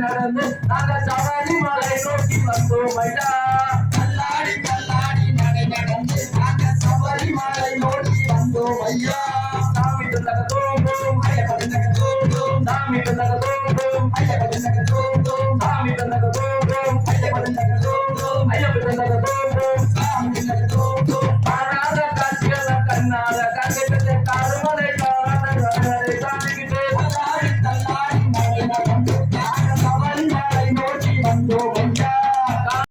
நடந்து நாங்க சவாரி மலை நோக்கி வந்தோம் ஐயா. கல்லாடி கல்லாடி நடை நடந்து நாங்க சவாரி மலை நோக்கி வந்தோம் ஐயா. சாமி தந்தக தோங்கும் ஐயா படுந்தக தோங்கும் சாமி தந்தக தோங்கும் ஐயா படுந்தக தோங்கும் que se te